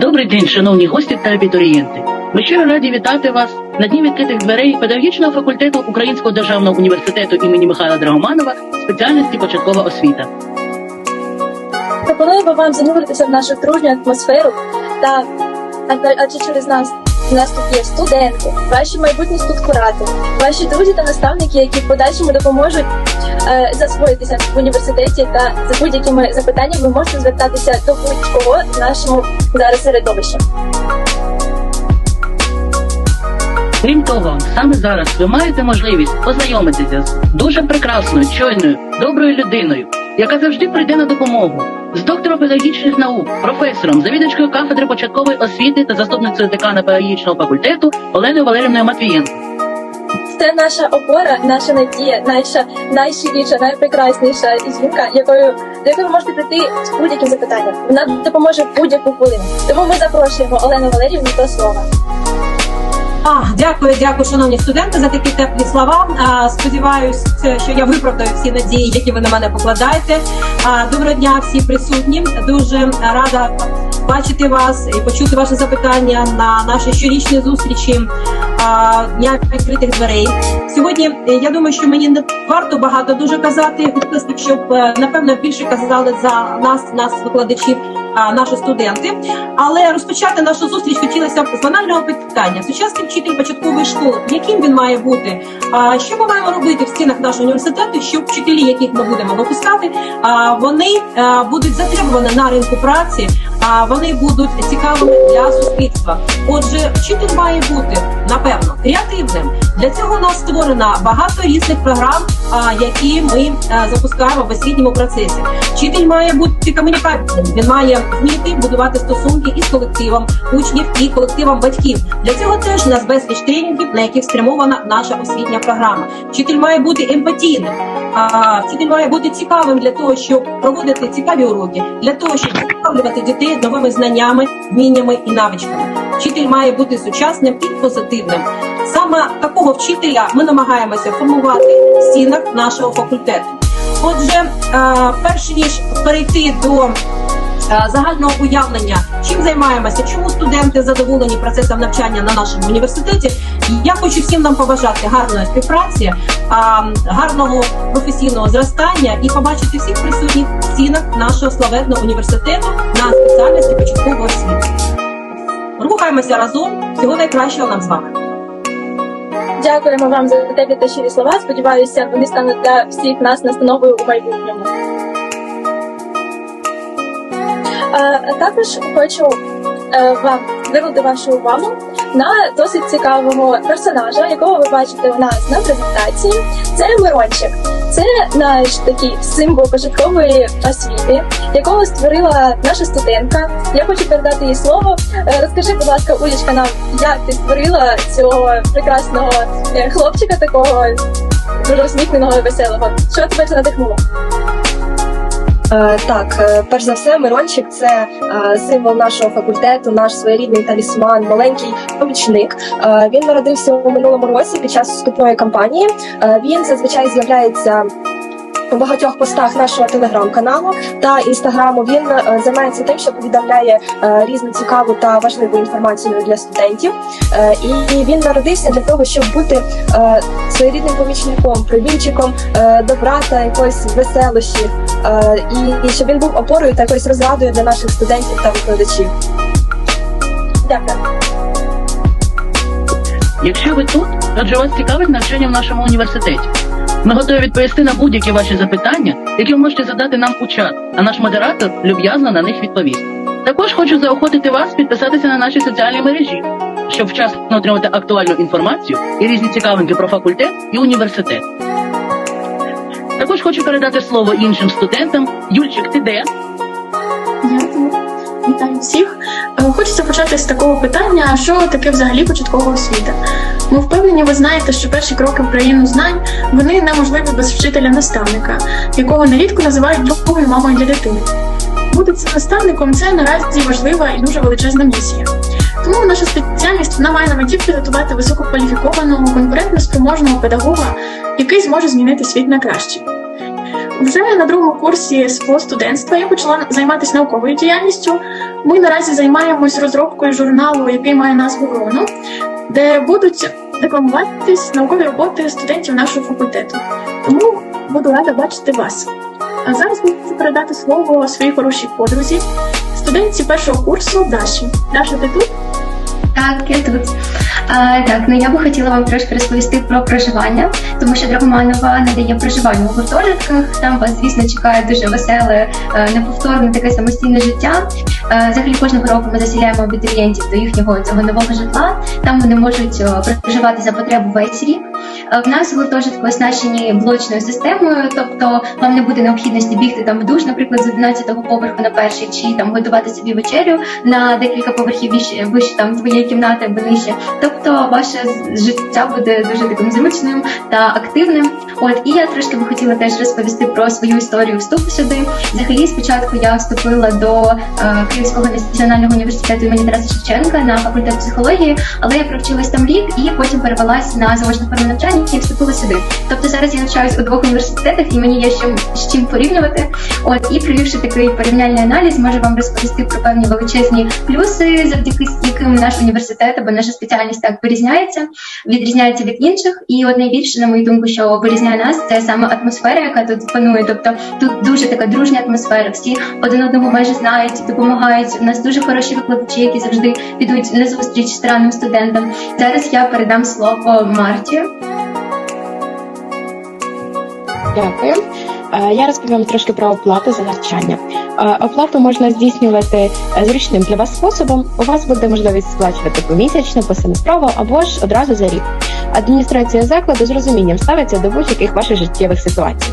Добрий день, шановні гості та абітурієнти. Ми щиро раді вітати вас на дні відкритих дверей педагогічного факультету Українського державного університету імені Михайла Драгоманова спеціальності початкова освіта. Пропонуємо вам зануритися в нашу дружню атмосферу та адже- через нас у нас тут є студенти, ваші майбутні студкурати, ваші друзі та наставники, які в подальшому допоможуть е, засвоїтися в університеті та за будь-якими запитаннями ви можете звертатися до будь-кого в нашому зараз середовищі. Крім того, саме зараз ви маєте можливість познайомитися з дуже прекрасною, чойною, доброю людиною, яка завжди прийде на допомогу. З доктором педагогічних наук, професором, завідувачкою кафедри початкової освіти та заступницею декана педагогічного факультету Оленою Валерівною Матвієнко. Це наша опора, наша надія, наша найщиріша, найпрекрасніша жінка, якою до якої ви можете прийти з будь-яким запитанням. Вона допоможе будь-яку хвилину. Тому ми запрошуємо Олену Валерівну до слова. А, дякую, дякую, шановні студенти, за такі теплі слова. А, сподіваюсь, що я виправдаю всі надії, які ви на мене покладаєте. А, доброго дня, всі присутні. Дуже рада бачити вас і почути ваші запитання на нашій щорічній зустрічі а, дня відкритих дверей. Сьогодні я думаю, що мені не варто багато дуже казати, щоб е, напевно більше казали за нас, нас викладачів, наші студенти. Але розпочати нашу зустріч хотілося б з банального питання. Сучасний вчитель початкової школи, яким він має бути? Що ми маємо робити в стінах нашого університету, щоб вчителі, яких ми будемо випускати, вони будуть затребувані на ринку праці, вони будуть цікавими для суспільства. Отже, вчитель має бути напевно креативним. Для цього у нас створено багато різних програм, які ми запускаємо в освітньому процесі. Вчитель має бути комунікабельним, він має вміти будувати стосунки із колективом учнів і колективом батьків. Для цього теж у нас безліч тренінгів, на яких спрямована наша освітня програма. Вчитель має бути емпатійним. А вчитель має бути цікавим для того, щоб проводити цікаві уроки, для того, щоб цікавлювати дітей новими знаннями, вміннями і навичками. Вчитель має бути сучасним і позитивним. Саме такого вчителя ми намагаємося формувати в стінах нашого факультету. Отже, е, перш ніж перейти до загального уявлення, чим займаємося, чому студенти задоволені процесом навчання на нашому університеті. Я хочу всім нам побажати гарної співпраці, гарного професійного зростання і побачити всіх присутніх в стінах нашого славетного університету на спеціальності початкової освіти. Рухаємося разом. Всього найкращого нам з вами. Дякуємо вам за теплі та щирі слова. Сподіваюся, вони стануть для всіх нас настановою у майбутньому. Е, Також хочу е, вам звернути вашу увагу на досить цікавого персонажа, якого ви бачите у нас на презентації. Це Мирончик. Це наш такий символ початкової освіти, якого створила наша студентка. Я хочу передати їй слово. Е, Розкажи, будь ласка, Улічка, нам як ти створила цього прекрасного хлопчика, такого дуже усміхненого і веселого. Що тебе це надихнуло? Е, Так, е, перш за все, Мирончик це е, символ нашого факультету, наш своєрідний талісман, маленький помічник. Він народився у минулому році під час вступної кампанії. Він зазвичай з'являється. У багатьох постах нашого телеграм-каналу та інстаграму він е, займається тим, що повідомляє е, різну цікаву та важливу інформацію для студентів. Е, і він народився для того, щоб бути своєрідним помічником, провінчиком е, добра та якоїсь веселощі, і щоб він був опорою та якоюсь розрадою для наших студентів та викладачів. Дякую. Якщо ви тут, адже вас цікавить навчання в нашому університеті. Ми готові відповісти на будь-які ваші запитання, які ви можете задати нам у чат, а наш модератор люб'язно на них відповість. Також хочу заохотити вас підписатися на наші соціальні мережі, щоб вчасно отримати актуальну інформацію і різні цікавинки про факультет і університет. Також хочу передати слово іншим студентам. Юльчик, ти де? Дякую. Вітаю всіх. Е, Хочеться почати з такого питання: що таке взагалі початкова освіта? Ми впевнені, ви знаєте, що перші кроки в країну знань вони неможливі без вчителя-наставника, якого нерідко називають другою мамою для дитини. Бути цим наставником це наразі важлива і дуже величезна місія. Тому наша спеціальність вона має на меті підготувати висококваліфікованого, конкурентно спроможного педагога, який зможе змінити світ на краще. Вже на другому курсі свого студентства я почала займатися науковою діяльністю. Ми наразі займаємось розробкою журналу, який має назву Роно, де будуть рекламуватись наукові роботи студентів нашого факультету. Тому буду рада бачити вас. А зараз хочу передати слово своїй хорошій подрузі, студентці першого курсу Даші. Даша, ти тут? Так, я тут. Так, ну я би хотіла вам трошки розповісти про проживання, тому що Драгоманова надає проживання у гуртожитках. Там вас, звісно, чекає дуже веселе, е, неповторне таке самостійне життя. Е, Взагалі кожного року ми заселяємо абітурієнтів до їхнього цього нового житла. Там вони можуть е, проживати за потребу весь рік. Е, В нас гуртожитки оснащені блочною системою, тобто вам не буде необхідності бігти там в душ, наприклад, з 11-го поверху на перший, чи там готувати собі вечерю на декілька поверхів вище, вище там твоєї кімнати або нижче. Тобто ваше життя буде дуже таким зручним та активним. От і я трошки би хотіла теж розповісти про свою історію вступу сюди. Взагалі, спочатку я вступила до е, Київського національного університету імені Тараса Шевченка на факультет психології, але я провчилась там рік і потім перевелась на заочну форму навчання і вступила сюди. Тобто зараз я навчаюсь у двох університетах, і мені є з чим з чим порівнювати. От і провівши такий порівняльний аналіз, можу вам розповісти про певні величезні плюси, завдяки яким наш університет або наша спеціальність так вирізняється, відрізняється від інших. І от найбільше, на мою думку, що вирізняє нас, це саме атмосфера, яка тут панує. Тобто тут дуже така дружня атмосфера. Всі один одного майже знають, допомагають. У нас дуже хороші викладачі, які завжди підуть на зустріч странним студентам. Зараз я передам слово Марті. Дякую. Е, Я розповім трошки про оплату за навчання. Е, Оплату можна здійснювати е, зручним для вас способом. У вас буде можливість сплачувати помісячно, посеместрово або ж одразу за рік. Адміністрація закладу з розумінням ставиться до будь-яких ваших життєвих ситуацій.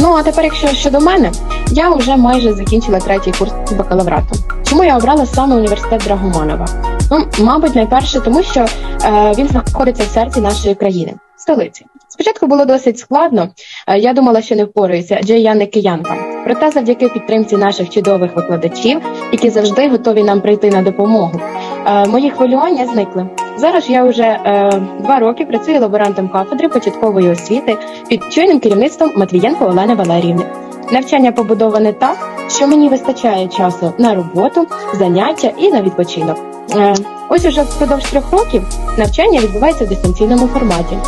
Ну а тепер, якщо щодо мене, я вже майже закінчила третій курс бакалаврату. Чому я обрала саме університет Драгоманова? Ну, мабуть, найперше, тому що е, він знаходиться в серці нашої країни, столиці. Спочатку було досить складно. Е, Я думала, що не впораюся, адже я не киянка. Проте, завдяки підтримці наших чудових викладачів, які завжди готові нам прийти на допомогу, е, мої хвилювання зникли. Зараз я вже е, два роки працюю лаборантом кафедри початкової освіти під чуйним керівництвом Матвієнко Олени Валеріївни. Навчання побудоване так, що мені вистачає часу на роботу, заняття і на відпочинок. Е, ось уже впродовж трьох років навчання відбувається в дистанційному форматі.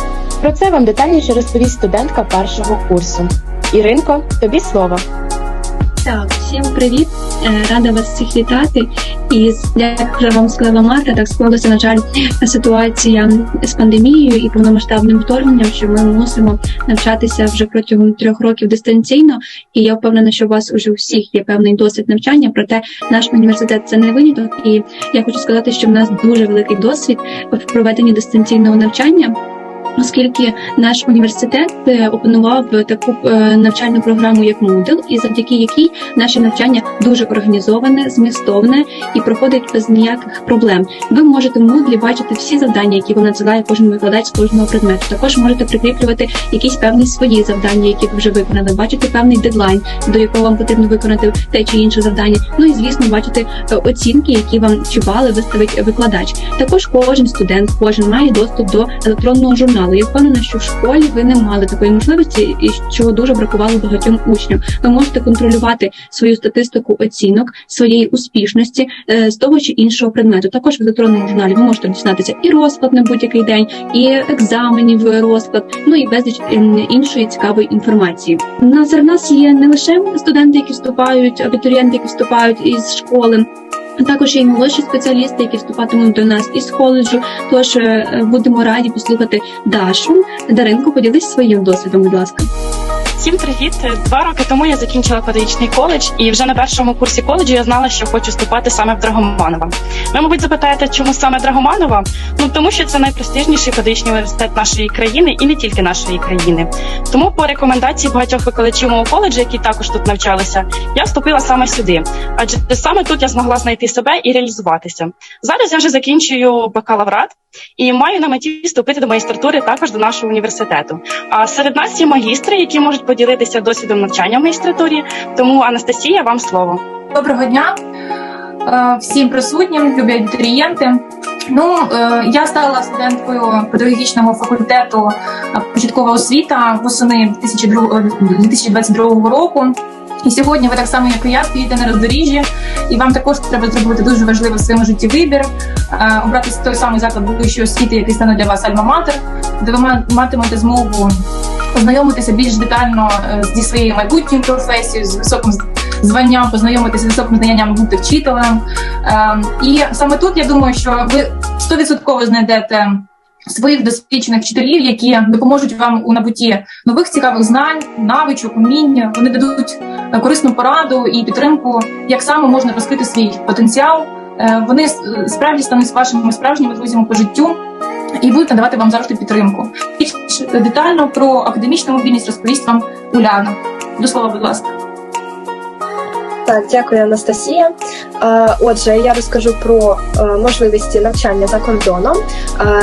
Про це вам детальніше розповість студентка першого курсу. Іринко, тобі слово. Так, всім привіт! Е, Рада вас всіх вітати. І як вже вам сказала Марта, так склалася, на жаль, ситуація з пандемією і повномасштабним вторгненням, що ми мусимо навчатися вже протягом трьох років дистанційно. І я впевнена, що у вас уже у всіх є певний досвід навчання. Проте наш університет це не виняток. І я хочу сказати, що в нас дуже великий досвід в проведенні дистанційного навчання. Оскільки наш університет е, опанував таку е, навчальну програму, як Moodle, і завдяки якій наше навчання дуже організоване, змістовне і проходить без ніяких проблем. Ви можете в Moodle бачити всі завдання, які вам надсилає кожен викладач з кожного предмету. Також можете прикріплювати якісь певні свої завдання, які ви вже виконали, бачити певний дедлайн, до якого вам потрібно виконати те чи інше завдання. Ну і звісно, бачити е, оцінки, які вам чи бали виставить викладач. Також кожен студент, кожен має доступ до електронного журналу. Я впевнена, що в школі ви не мали такої можливості, і чого дуже бракувало багатьом учням. Ви можете контролювати свою статистику оцінок своєї успішності е, з того чи іншого предмету. Також в електронному журналі ви можете дізнатися і розклад на будь-який день, і екзаменів розклад, ну і безліч іншої цікавої інформації. У нас серед нас є не лише студенти, які вступають, абітурієнти, які вступають із школи. А Також є і молодші спеціалісти, які вступатимуть до нас із коледжу. Тож е, будемо раді послухати Дашу. Даринко, поділись своїм досвідом, будь ласка. Всім привіт! Два роки тому я закінчила педагогічний коледж, і вже на першому курсі коледжу я знала, що хочу вступати саме в Драгоманова. Ви, мабуть, запитаєте, чому саме Драгоманова? Ну тому що це найпрестижніший педагогічний університет нашої країни і не тільки нашої країни. Тому по рекомендації багатьох викладачів мого коледжу, які також тут навчалися, я вступила саме сюди. Адже саме тут я змогла знайти себе і реалізуватися. Зараз я вже закінчую бакалаврат і маю на меті вступити до магістратури також до нашого університету. А серед нас є магістри, які можуть поділитися досвідом навчання в магістратурі. Тому Анастасія, вам слово. Доброго дня е, всім присутнім, любі абітурієнти. Ну, е, я стала студенткою педагогічного факультету е, початкова освіта восени 2002 2022 року. І сьогодні ви так само, як і я, стоїте на роздоріжжі, і вам також треба зробити дуже важливий в своєму житті вибір, е, обрати той самий заклад вищої освіти, який стане для вас альма-матер, де ви матимете змогу ознайомитися більш детально е, зі своєю майбутньою професією, з високим званням, познайомитися з високим знанням бути вчителем. Е, І саме тут я думаю, що ви 100% знайдете своїх досвідчених вчителів, які допоможуть вам у набутті нових цікавих знань, навичок, умінь. Вони дадуть корисну пораду і підтримку, як саме можна розкрити свій потенціал. Е, Вони справді стануть вашими справжніми друзями по життю. І будуть надавати вам завжди підтримку. Більш детально про академічну мобільність розповість вам Уляна. До слова, будь ласка. Так, дякую, Анастасія. Отже, я розкажу про е, можливості навчання за кордоном.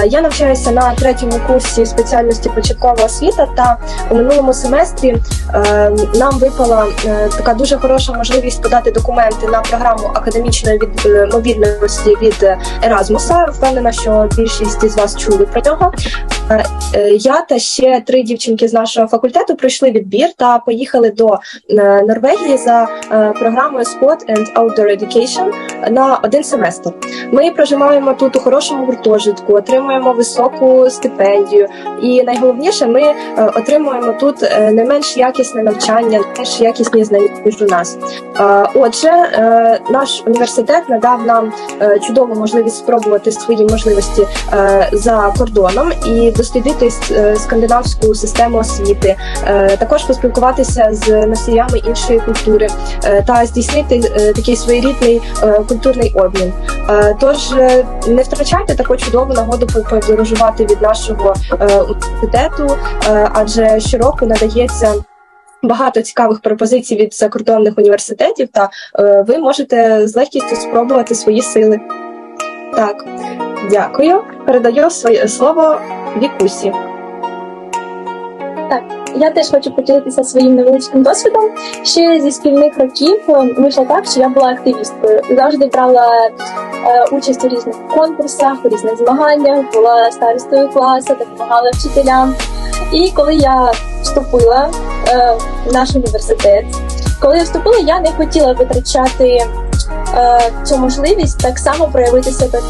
Я навчаюся на третьому курсі спеціальності початкова освіта, та у минулому семестрі е, нам випала е, така дуже хороша можливість подати документи на програму академічної від мобільності від Еразмуса. Впевнена, що більшість із вас чули про нього. Я та ще три дівчинки з нашого факультету пройшли відбір та поїхали до Норвегії за програмою Sport and Outdoor Education на один семестр. Ми проживаємо тут у хорошому гуртожитку, отримуємо високу стипендію, і найголовніше, ми е, отримуємо тут е, не менш якісне навчання, менш якісні знання ніж у нас. Е, Отже, наш університет надав нам чудову можливість спробувати свої можливості за кордоном і дослідити скандинавську систему освіти, також поспілкуватися з носіями іншої культури та здійснити такий своєрідний е, культурний обмін. Е, Тож е, не втрачайте таку чудову нагоду подорожувати від нашого університету, адже щороку надається. Багато цікавих пропозицій від закордонних університетів, та е, ви можете з легкістю спробувати свої сили. Так, дякую. Передаю своє слово Вікусі. Я теж хочу поділитися своїм невеличким досвідом. Ще зі шкільних років е, вийшло так, що я була активісткою. Завжди брала е, участь у різних конкурсах, у різних змаганнях, була старостою класу, допомагала вчителям. І коли я вступила е, в наш університет, коли я вступила, я не хотіла витрачати цю можливість так само проявити себе.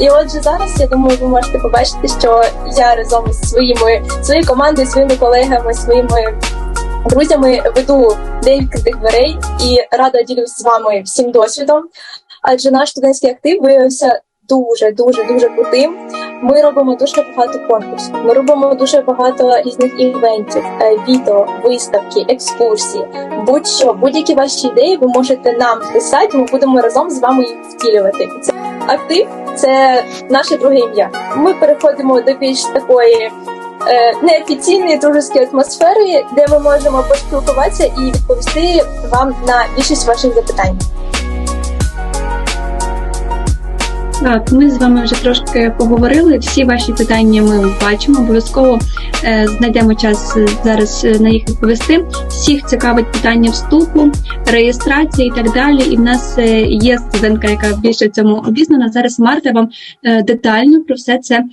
І отже, зараз я думаю, ви можете побачити, що я разом з своїми своєю командою, своїми колегами, своїми друзями веду декілька дверей і рада ділюсь з вами всім досвідом. Адже наш студентський актив виявився дуже, дуже, дуже крутим. Ми робимо дуже багато конкурсів. Ми робимо дуже багато різних івентів, е, відео, виставки, екскурсії. Будь-що, будь-які ваші ідеї ви можете нам писати. Ми будемо разом з вами їх втілювати. Це актив це наше друге ім'я. Ми переходимо до більш такої е, неофіційної дружеської атмосфери, де ми можемо поспілкуватися і відповісти вам на більшість ваших запитань. Так, ми з вами вже трошки поговорили. Всі ваші питання ми бачимо. Обов'язково е, знайдемо час е, зараз е, на їх відповісти. Всіх цікавить питання вступу, реєстрації і так далі. І в нас є студентка, яка більше цьому обізнана. Зараз Марта вам детально про все це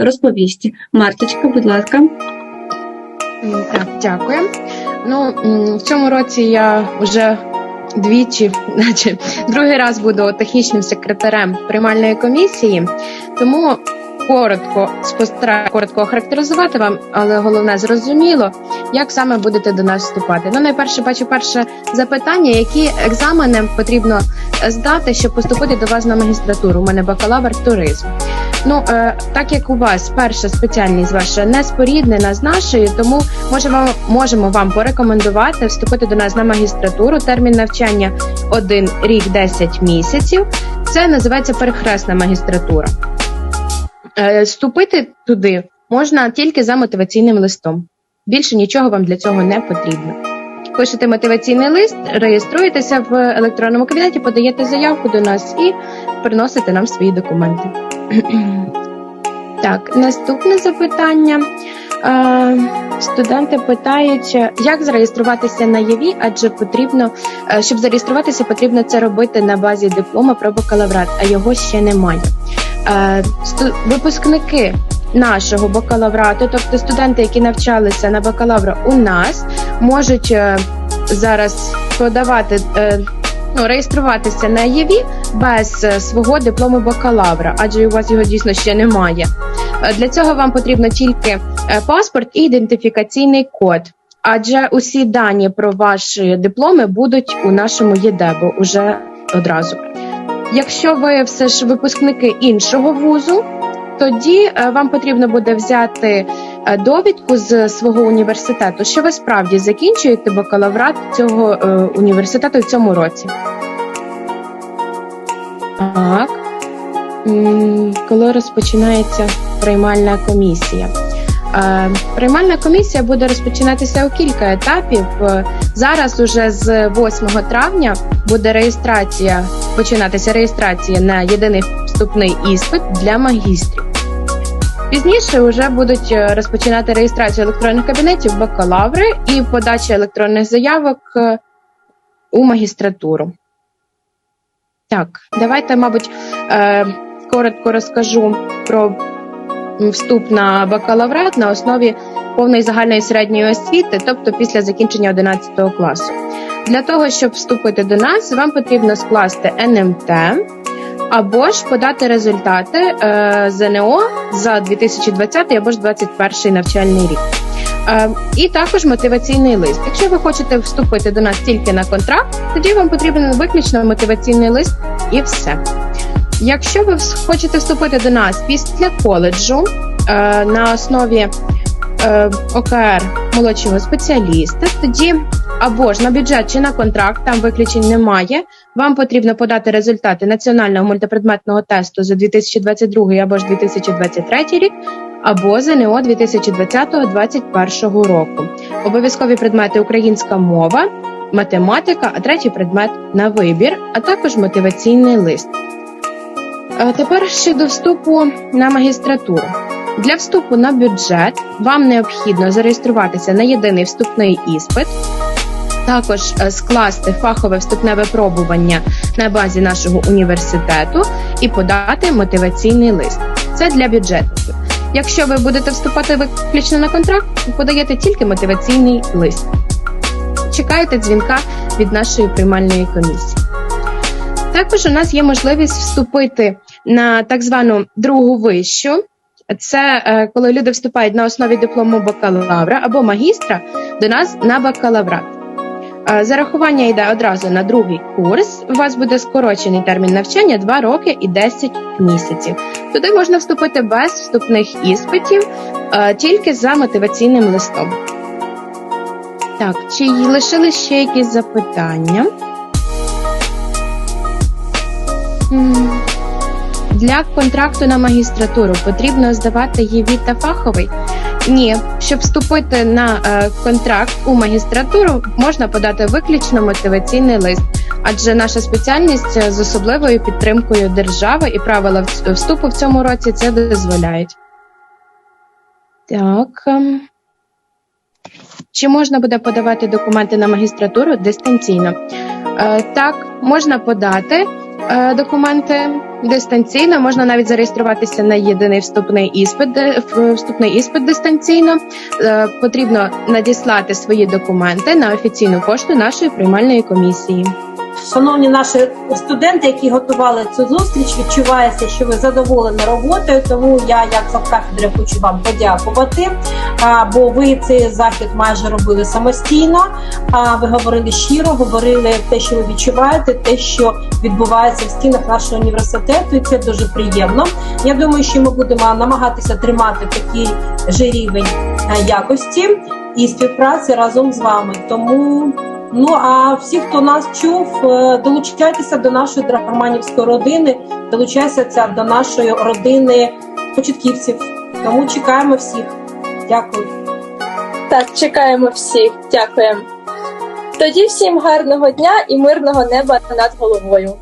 розповість. Марточка, будь ласка. Так, дякую. Ну, в цьому році я вже двічі, наче другий раз буду технічним секретарем приймальної комісії, тому коротко спостараю коротко охарактеризувати вам, але головне зрозуміло, як саме будете до нас вступати. Ну, найперше бачу перше запитання, які екзамени потрібно е, здати, щоб поступити до вас на магістратуру. У мене бакалавр туризм. Ну, е, так як у вас перша спеціальність ваша не споріднена з нашою, тому можемо, можемо вам порекомендувати вступити до нас на магістратуру. Термін навчання 1 рік 10 місяців. Це називається перехресна магістратура. Е, Вступити туди можна тільки за мотиваційним листом. Більше нічого вам для цього не потрібно. Пишете мотиваційний лист, реєструєтеся в електронному кабінеті, подаєте заявку до нас і приносите нам свої документи. Так, наступне запитання. Е, студенти питають, як зареєструватися на ЄВІ, адже потрібно, е, щоб зареєструватися, потрібно це робити на базі диплома про бакалаврат, а його ще немає. Е, випускники нашого бакалаврату, тобто студенти, які навчалися на бакалавра у нас, можуть е, зараз подавати. е, Ну, реєструватися на ЄВІ без е, свого диплому бакалавра, адже у вас його дійсно ще немає. Для цього вам потрібно тільки паспорт і ідентифікаційний код. Адже усі дані про ваші дипломи будуть у нашому ЄДЕБу уже одразу. Якщо ви все ж випускники іншого вузу, тоді вам потрібно буде взяти довідку з свого університету, що ви справді закінчуєте бакалаврат цього е, університету в цьому році. Так. Коли розпочинається приймальна комісія? Е, Приймальна комісія буде розпочинатися у кілька етапів. Е, Зараз уже з 8 травня буде реєстрація, починатися реєстрація на єдиний вступний іспит для магістрів. Пізніше вже будуть е, розпочинати реєстрацію електронних кабінетів бакалаври і подача електронних заявок е, у магістратуру. Так, давайте, мабуть, е, коротко розкажу про вступ на бакалаврат на основі повної загальної середньої освіти, тобто після закінчення 11 класу. Для того, щоб вступити до нас, вам потрібно скласти НМТ або ж подати результати е, ЗНО за 2020 або ж 2021 навчальний рік. Е, і також мотиваційний лист. Якщо ви хочете вступити до нас тільки на контракт, тоді вам потрібен виключно мотиваційний лист і все. Якщо ви хочете вступити до нас після коледжу е, на основі ОКР молодшого спеціаліста, тоді або ж на бюджет чи на контракт, там виключень немає. Вам потрібно подати результати національного мультипредметного тесту за 2022 або ж 2023 рік, або ЗНО 2020-2021 року. Обов'язкові предмети українська мова, математика, а третій предмет на вибір, а також мотиваційний лист. Тепер щодо вступу на магістратуру. Для вступу на бюджет вам необхідно зареєструватися на єдиний вступний іспит, також е, скласти фахове вступне випробування на базі нашого університету і подати мотиваційний лист. Це для бюджетників. Якщо ви будете вступати виключно на контракт, подаєте тільки мотиваційний лист. Чекаєте дзвінка від нашої приймальної комісії. Також у нас є можливість вступити на так звану другу вищу. Це е, коли люди вступають на основі диплому бакалавра або магістра до нас на бакалаврат. Е, Зарахування йде одразу на другий курс. У вас буде скорочений термін навчання 2 роки і 10 місяців. Туди можна вступити без вступних іспитів, е, тільки за мотиваційним листом. Так, чи лишили ще якісь запитання? Для контракту на магістратуру потрібно здавати ЄВІ та фаховий? Ні, щоб вступити на е, контракт у магістратуру, можна подати виключно мотиваційний лист, адже наша спеціальність е, з особливою підтримкою держави і правила вступу в цьому році це дозволяють. Так. ем. Чи можна буде подавати документи на магістратуру дистанційно? Е, так, можна подати документи дистанційно, можна навіть зареєструватися на єдиний вступний іспит, вступний іспит дистанційно. Е, потрібно надіслати свої документи на офіційну пошту нашої приймальної комісії. Шановні наші студенти, які готували цю зустріч, відчувається, що ви задоволені роботою. Тому я, як завкафедри, хочу вам подякувати. Бо ви цей захід майже робили самостійно. А ви говорили щиро, говорили те, що ви відчуваєте, те, що відбувається в стінах нашого університету, і це дуже приємно. Я думаю, що ми будемо намагатися тримати такий же рівень якості і співпраці разом з вами. Тому. Ну а всі, хто нас чув, е, долучайтеся до нашої драгоманівської родини, долучайтеся до нашої родини початківців. Тому чекаємо всіх. Дякую. Так, чекаємо всіх. Дякуємо. Тоді всім гарного дня і мирного неба над головою.